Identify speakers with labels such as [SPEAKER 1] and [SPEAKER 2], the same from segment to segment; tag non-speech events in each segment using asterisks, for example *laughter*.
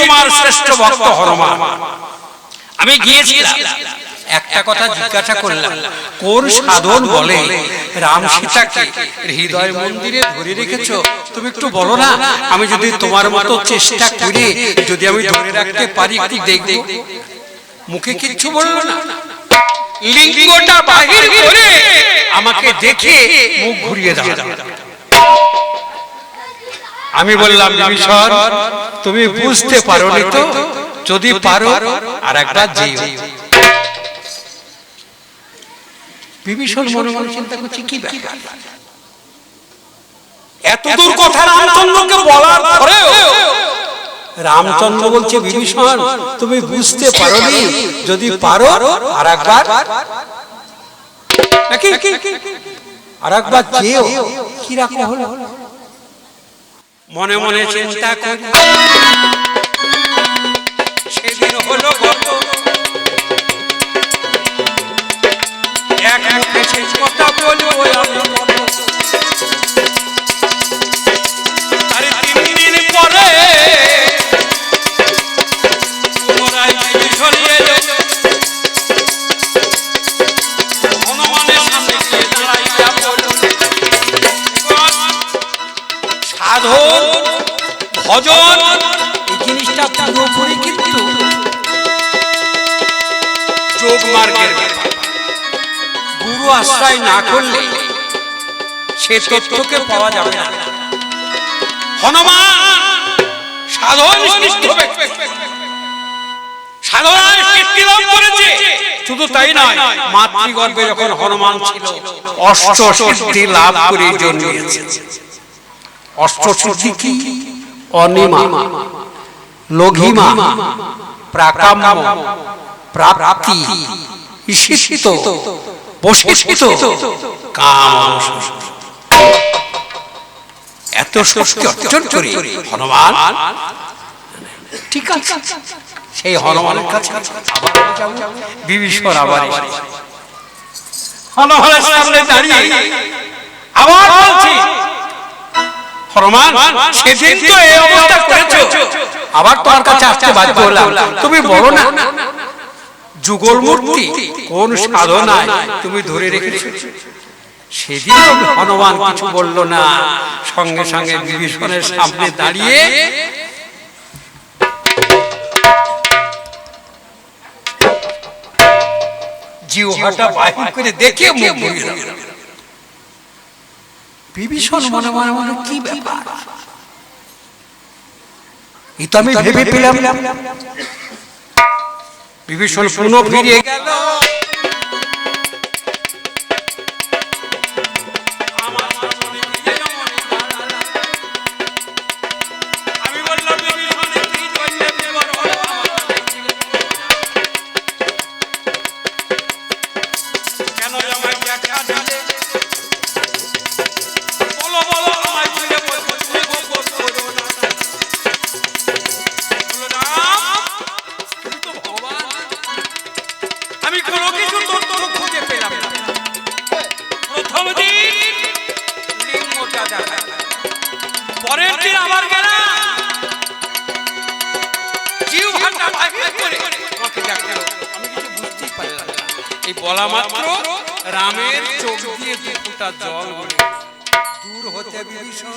[SPEAKER 1] তোমার শ্রেষ্ঠ ভক্ত হনুমান। আমি গিয়েছিলাম। একটা কথা জিজ্ঞাসা করলাম কোন সাধন বলে রাম সীতাকে হৃদয় মন্দিরে ধরে রেখেছো? তুমি একটু বলো না আমি যদি তোমার মতো চেষ্টা করে যদি আমি ধরে রাখতে পারি একটু দেখব? মুখে কিচ্ছু বলল না। লিঙ্গটা বাহির করে আমাকে দেখে মুখ ঘুরিয়ে দাও। আমি বললাম বিভীষণ তুমি বুঝতে পারোনি তো যদি পারো আর একবার যেও বিভীষণ মনে মনে চিন্তা করছে কি ব্যাপার এত দূর কথা রামচন্দ্রকে বলার পরেও রামচন্দ্র বলছে বিভীষণ তুমি বুঝতে পারোনি যদি পারো আর একবার আর একবার যেও কি রাখা হলো মনে মনে চিন্তা করি। সাধন, ভজন, এই জিনিসটা পুরোপুরি কিন্তু যোগ মার্গের গুরু আশ্রয় না করলে সে তথ্যকে পাওয়া যাবে না। হনুমান, সাধন লাভ করেছে। শুধু তাই নয়, মাতৃগর্ভে যখন হনুমান ছিল, অষ্ট লাভ করে জন্মিয়েছে। অষ্টসিদ্ধি কি অনিমা, লঘিমা প্রাকাম্য প্রাপ্তি ঈশিত বশিষ্ঠ কাম এত শক্তি অর্জন করে হনুমান ঠিক আছে, সেই হনুমানের কাছে বিভীষণ আবার। হনুমানের সামনে দাঁড়িয়ে আবার হনুমান সেদিন তো এই অবস্থা করেছ। আবার তোমার কাছে আসতে বাধ্য হলাম। তুমি বলো না। যুগল মূর্তি কোন সাধনায় তুমি ধরে রেখেছো? সেদিন হনুমান কিছু বলল না। সঙ্গে সঙ্গে বিভীষণের সামনে দাঁড়িয়ে জিওহাটা বাহির করে দেখে মুখ। বিভীষণ মনে মনে মনে কি ব্যাপার? এই তো আমি ভেবে পেলাম। বিভীষণ ফিরে গেল। এই বলা মাত্র রামের চোখ দিয়ে দুটা জল গড়ে। দূর হতে বিভীষণ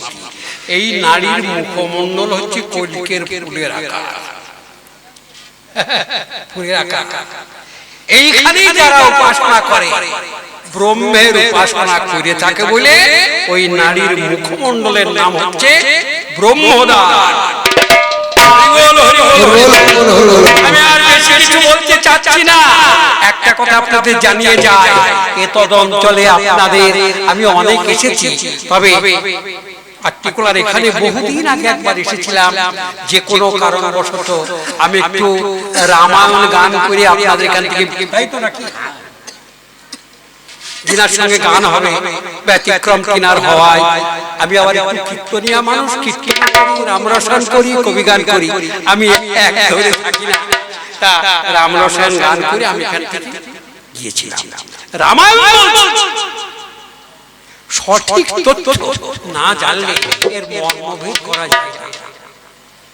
[SPEAKER 1] এই নারীর মুখমণ্ডল হচ্ছে কলিকের ফুলের আকার। *laughs* ফুলের আকার। এইখানেই যারা উপাসনা করে ব্রহ্মের উপাসনা করে থাকে বলে ওই নারীর মুখমণ্ডলের নাম হচ্ছে ব্রহ্মদান। হরি বল, হরি বল। আমি আর বেশি কিছু বলতে চাচ্ছি না। একটা কথা আপনাদের জানিয়ে যায় এ তদঞ্চলে আপনাদের আমি অনেক এসেছি। তবে। পার্টিকুলার এখানে বহুদিন আগে একবার এসেছিলাম যে কোনো কারণবশত আমি একটু রামায়ণ গান করে আপনাদের এখান থেকে যিনার সঙ্গে গান হবে, ব্যতিক্রম কিনার হওয়ায় আমি আবার একটু কীর্তনিয়া মানুষ কীর্তন করি রামরসন করি, কবি গান করি। আমি এক ধরে থাকি না। তা গান করে আমি এখান থেকে গিয়েছিলাম। রামায়ণ। সঠিক তথ্য না জানলে এর মর্মভেদ করা যায় না।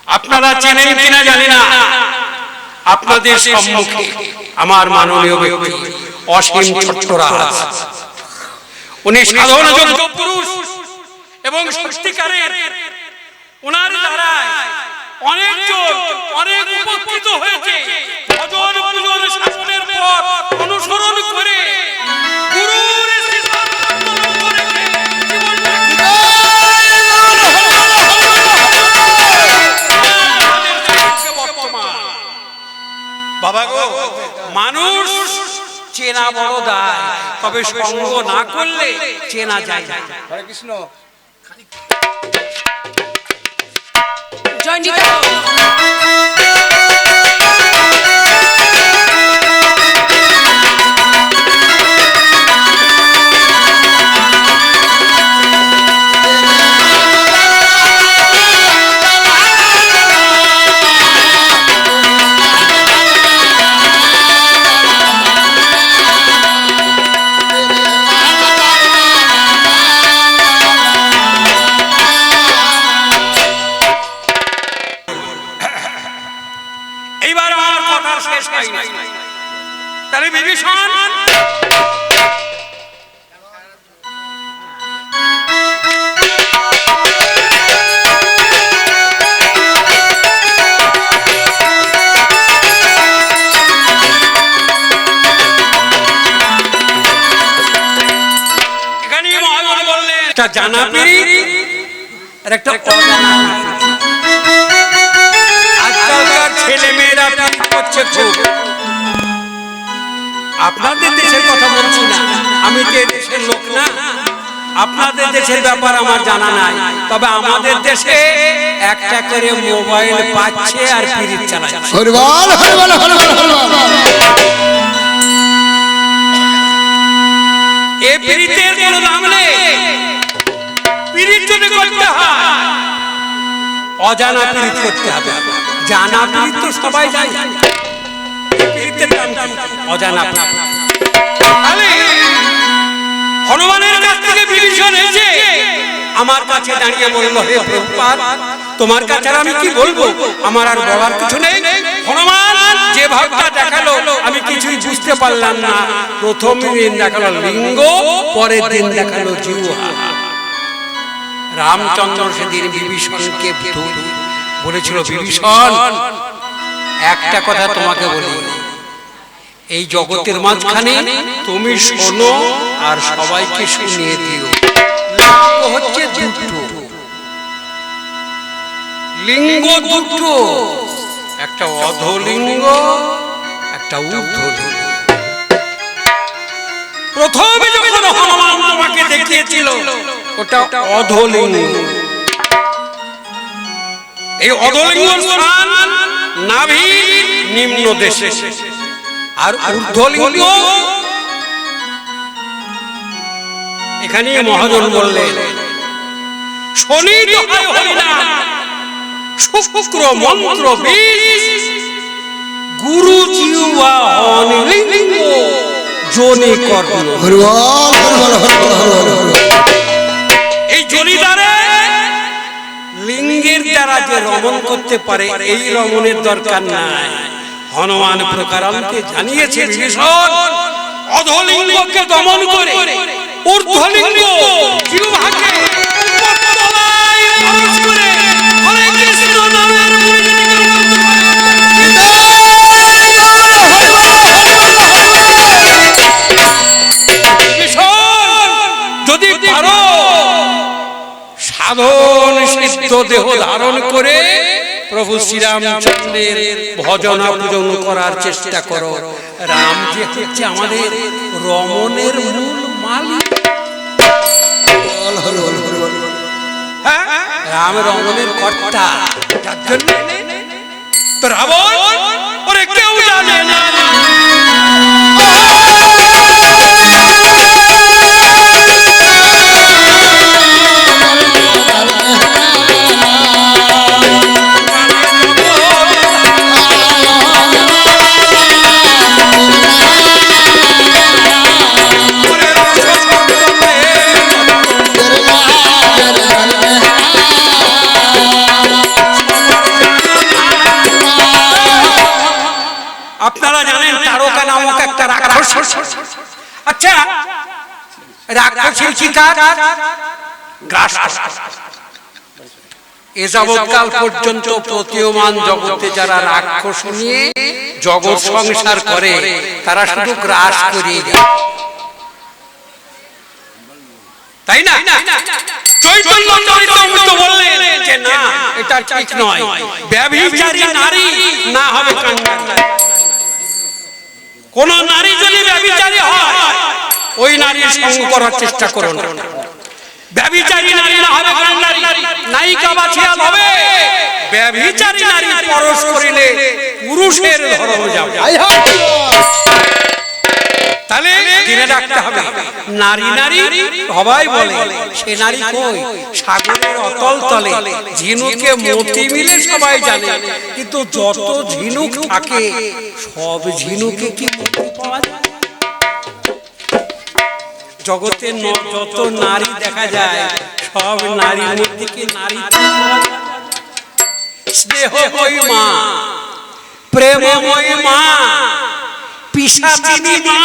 [SPEAKER 1] আপনারা চেনেন কিনা জানি না। আপনাদের সম্মুখে আমার মাননীয় ব্যক্তি অসীম ছোট্টরাজ উনি সাধারণ যোগ্য পুরুষ এবং সত্যিকারের ওনার দ্বারা অনেকজন অনেক উপকৃত হয়েছে। ভজন পূজন শাসনের পথ অনুসরণ করে বাবা গো মানুষ চেনা বড় দায় তবে সঙ্গ না করলে চেনা যায় যায়
[SPEAKER 2] হরে কৃষ্ণ
[SPEAKER 3] জয়
[SPEAKER 1] জানা পিড়ি আর একটা অজানা আজকালকার ছেলে মেয়েরা করছে খুব। আপনাদের দেশের কথা বলছি না। আমি যে দেশের লোক না আপনাদের দেশের ব্যাপার আমার জানা নাই। তবে আমাদের দেশে একটা করে মোবাইল পাচ্ছে আর পিরিত চালাচ্ছে। এ পিরিতের কোনো দাম নেই। অজানা পিরিত করতে হবে। জানা পিরিত তো সবাই অজানা হনুমানের কাছ থেকে বিভীষণ এসে আমার কাছে দাঁড়িয়ে হে প্রভুপাদ তোমার কাছে আমি কি বলব? আমার আর বলার কিছু নেই। হনুমান, যে ভাবটা দেখাল, আমি কিছুই বুঝতে পারলাম না। প্রথম দিন দেখাল লিঙ্গ, পরের দিন দেখাল জিহ্বা। রামচন্দ্র সেদিন বিভীষণকে বলেছিল বিভীষণ একটা কথা তোমাকে বলি। এই জগতের মাঝখানে তুমি শোনো আর সবাইকে শুনিয়ে দিও। লিঙ্গ হচ্ছে দুটো। লিঙ্গ দুটো। একটা অধলিঙ্গ একটা ঊর্ধ্বলিঙ্গ। প্রথমে যখন হনুমান তোমাকে দেখিয়েছিল ওটা অধলিঙ্গ। এই অধলিঙ্গ স্থান নাভি নিম্ন দেশে। আর এখানে মহাজন বললেন, শনি শুক্র মন্ত্র গুরু জিহ্বা অনিলিঙ্গ জনি
[SPEAKER 2] হরিবল হরিবল হরিবল হরিবল
[SPEAKER 1] যে রমণ করতে পারে, এই রমণের দরকার নাই। হনুমান প্রকারান্তে জানিয়েছে অধলিঙ্গকে দমন করে যদি সাধন সিদ্ধ দেহ ধারণ করে প্রভু শ্রীরামচন্দ্রের ভজনা পূজন করার চেষ্টা করো। রাম যে হচ্ছে আমাদের রমণের মূল মালিক। হ্যাঁ? রাম রমণের কর্তা। যার জন্য? রাবণ? রাক্ষস আচ্ছা রাক্ষসের শিকার গ্রাস এ যাবৎকাল পর্যন্ত প্রতীয়মান জগতে যারা রাক্ষস নিয়ে জগৎ সংসার করে তারা শুধু গ্রাস করিয়ে যায় তাই না? চৈতন্য চরিতামৃত বললেন যে না এটা ঠিক নয়। ব্যভিচারী নারী না হবে কোন নারী যদি ব্যবিচারী হয়, ওই নারীর সঙ্গ করার চেষ্টা করো না ব্যবিচারী নারী না হবে নায়িকা বা হবে। ব্যবিচারী নারী পরশ করিলে পুরুষের ধর্ম যাবে। তাহলে জেনে রাখতে হবে। নারী নারী সবাই বলে সে নারী কই? সাগরের অতল তলে ঝিনুকে মতি মিলে সবাই জানে। কিন্তু যত ঝিনুক থাকে সব ঝিনুকে কি পাওয়া যায়? জগতে যত নারী দেখা যায় সব নারীর মধ্যে কি নারী পাওয়া যায়? স্নেহ মা। প্রেমময়ী মা। পিসাচিনী মা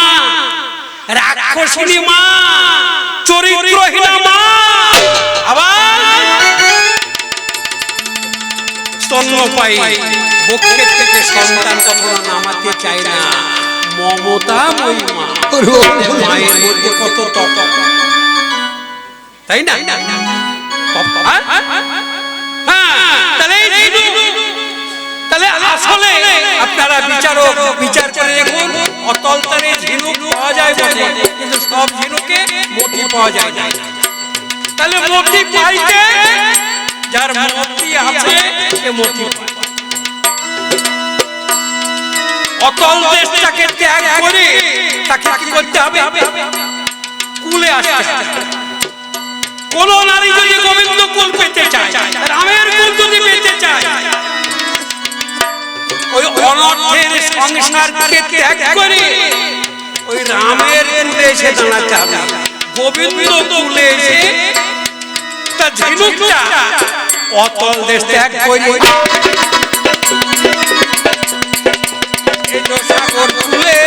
[SPEAKER 1] রাক্ষসিনী মা চরিত্রহীনা মা। আবার স্তন্যপায়ী বক্ষের থেকে সন্তান কখনো নামাতে চায় না। মমতাময়ী মা মায়ের মধ্যে কত তপ। তাই না? তপ, আপনারা বিচারক বিচার করে দেখুন, অতল তারে ঝিনুক পাওয়া যায় বটে, কিন্তু সব ঝিনুকে মতি পাওয়া যায় না তাহলে মতি পাইতে, যার মতি আছে, সে মতি। অতল দেশটাকে ত্যাগ করে তাকে কি করতে হবে কুলে আসতে হবে। কোন নারী যদি গোবিন্দ কুল পেতে চায়, রামের কুল যদি পেতে চায় ওই অনর্থের সংসারকে ত্যাগ করে। ওই রামের কুলে এসে দাঁড়াতে হবে গোবিন্দ কুলে এসে তা ঝিনুকটা অতল দেশ ত্যাগ করে। সাগর কুলে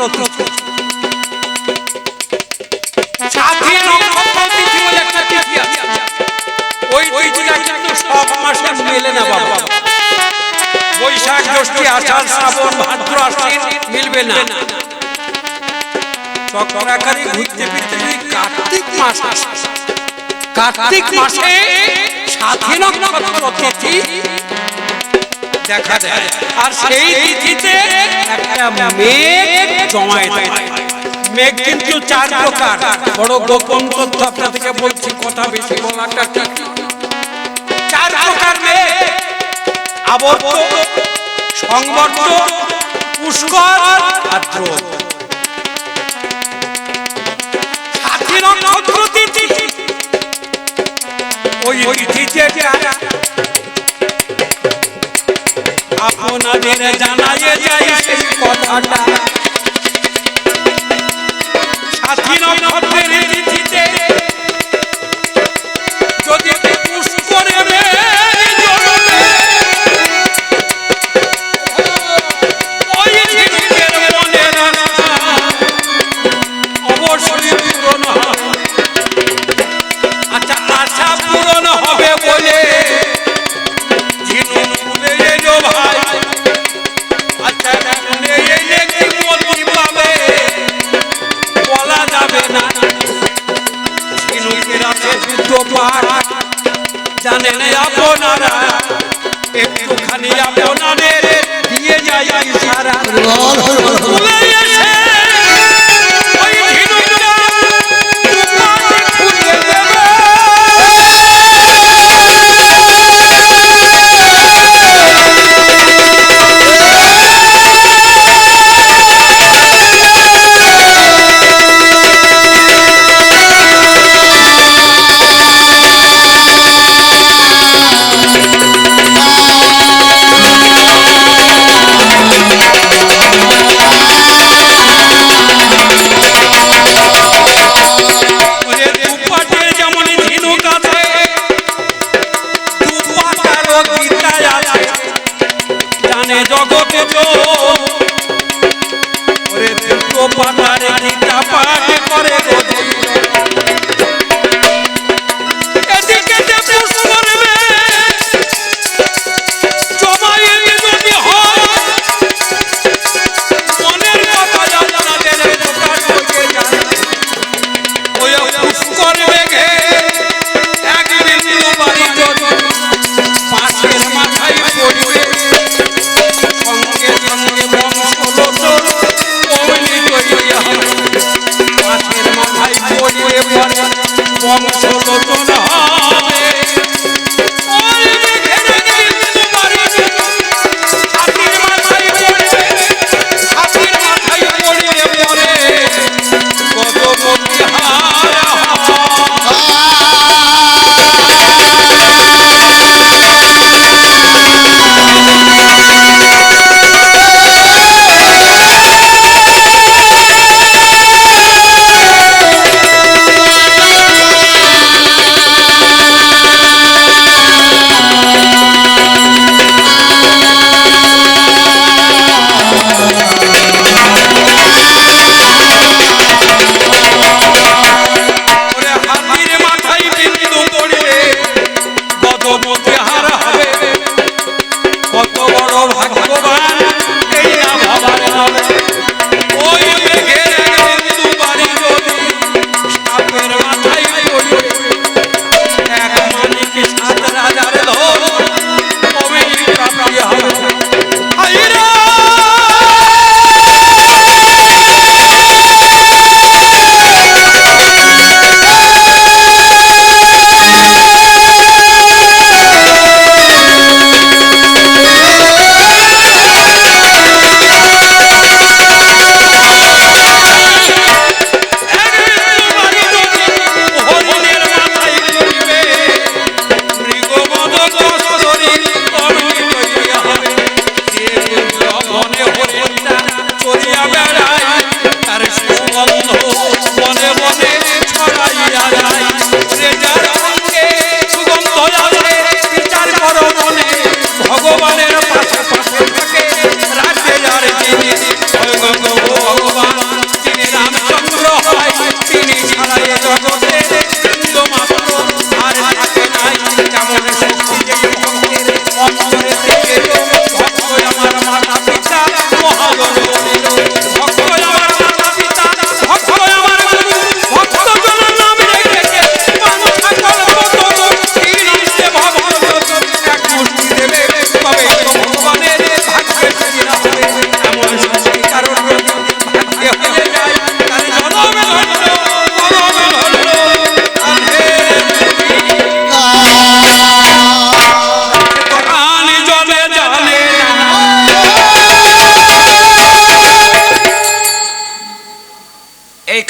[SPEAKER 1] নক্ষত্র সাথী নক্ষত্র তিথি বলে একটা তিথি আছে। ওই তিথিটা কিন্তু সব মাসে মেলে না বাবা। বৈশাখ জ্যৈষ্ঠী আষাঢ় শ্রাবণ ভাদ্র আশ্বিন মিলবে না। চক্রাকারে ঘুরতে ফিরতে কার্তিক মাস কার্তিক মাসে সাথী নক্ষত্র তিথি দেখা যায়। আর সেই তিথিতে একটা মেঘ জমায় মেঘ কিন্তু চার প্রকার। বড় গোপন তথ্য আপনাদেরকে বলছি কথা বেশি বলাটা চার প্রকার মেঘ। আবর্ত সংবর্ত পুষ্কর আর দ্রোণ সাথী নক্ষত্র তিথি ওই তিথিতে যারা আপনাদের জানাইয়ে যাই। সেই কথাটা। সাথী নক্ষত্রের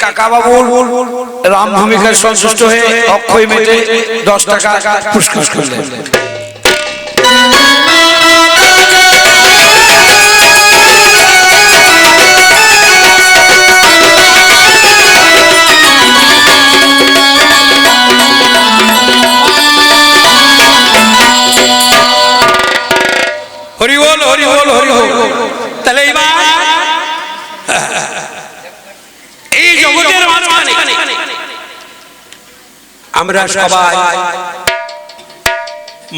[SPEAKER 3] কাকাবাবুর রাম ভূমিকায় সন্তুষ্ট হয়ে অক্ষয় মেটে দশ টাকা পুরস্কার করলেন।
[SPEAKER 4] হরি
[SPEAKER 1] বল হরি বল হরি বল। তাহলে এইবার জগতের মাঝখানে। আমরা সবাই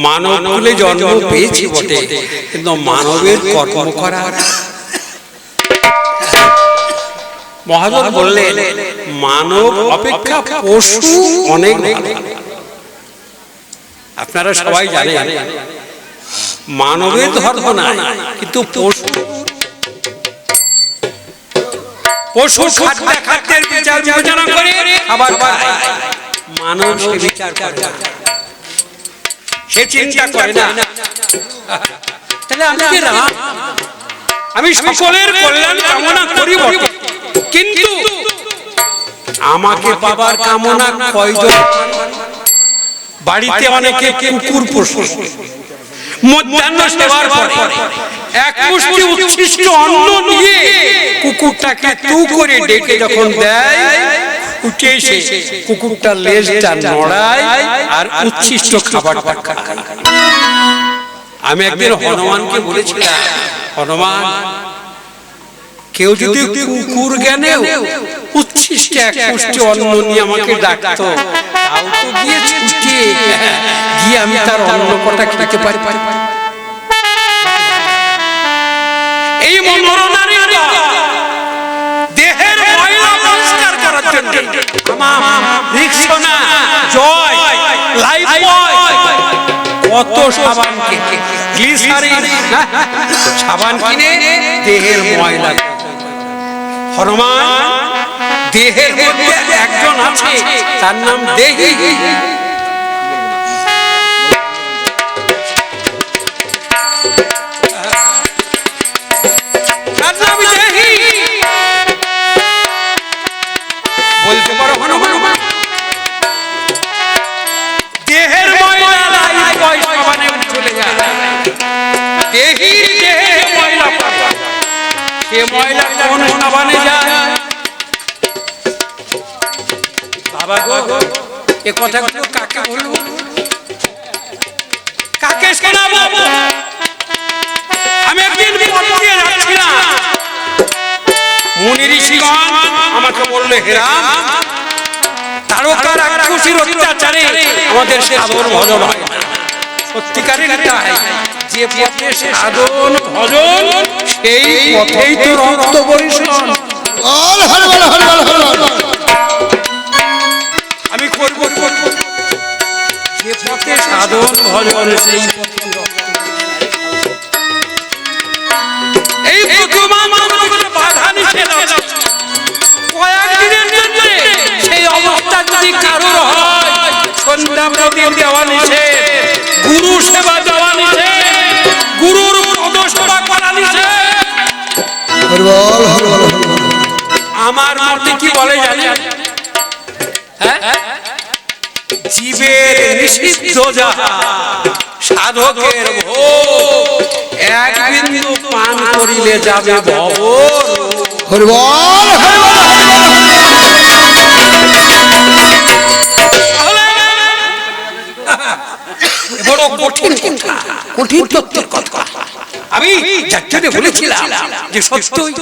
[SPEAKER 1] মানব কুলে জন্ম পেয়েছি বটে কিন্তু মানবের কর্ম করা। মহাজন বললেন মানব অপেক্ষা পশু অনেক আপনারা সবাই জানেন মানবের ধর্ম না কিন্তু পশু পশু খাদ্য খাদ্যের বিচার বিবেচনা করে খায় বিচার করে সে চিন্তা করে না। তাহলে আমি আমি সকলের কল্যাণ কামনা করি বটে। কিন্তু আমাকে বাবার কামনা কয়জন? বাড়িতে অনেকে কুকুর পশু এক অন্ন কুকুরটাকে তু করে ডেকে যখন দেয়, উঠে কুকুরটা আর উচ্ছিষ্ট আমি একদিন হনুমানকে বলেছিলাম, হনুমান কেউ যদি কুকুর জ্ঞানে উচ্ছিষ্ট এক মুষ্টি অন্ন নিয়ে আমাকে ডাকতো। তাও তো গিয়ে ছুটে। গিয়ে আমি তার অন্ন কটা খেতে পারি। এই মনোরণারী দেহের ময়লা পরিষ্কার করার জন্য। আমার রিক্সোনা জয় লাইফ কত সাবান কিনে গ্লিসারিন সাবান কিনে দেহের ময়লা। হনুমান দেহের মধ্যে একজন আছে তার নাম দেহি। সে ময়লা কোন সাবানে যায়? বাবা গো, এ কথাগুলো কাকে বলব? কাকে শোনাবো আমি একদিন দিয়ে যাচ্ছিলাম মুনি ঋষিগণ আমাকে বলল হেরাম তারকার রাক্ষসীর অত্যাচারে আমাদের সাধন ভজন হয় সত্যিকারের তাই, যে পথে ভজন সেই এই তো রক্ত
[SPEAKER 2] পরিশোধন
[SPEAKER 1] আমি করব করব। যে পথে সাধন ভজন সেই পথে এই প্রতিমান জগতে বাধা নিষেধ
[SPEAKER 2] বল
[SPEAKER 1] আমার মতে কি বলে জানেন? হ্যাঁ? জীবের নিষিদ্ধ যাহা সাধকের এক বিন্দু পান করিলে যাবে ভব
[SPEAKER 2] হরি বল হরি বল
[SPEAKER 1] বড় কঠিন কথা। কঠিন তত্ত্বের কথা। আমি যার জন্য বলেছিলাম যে সত্যই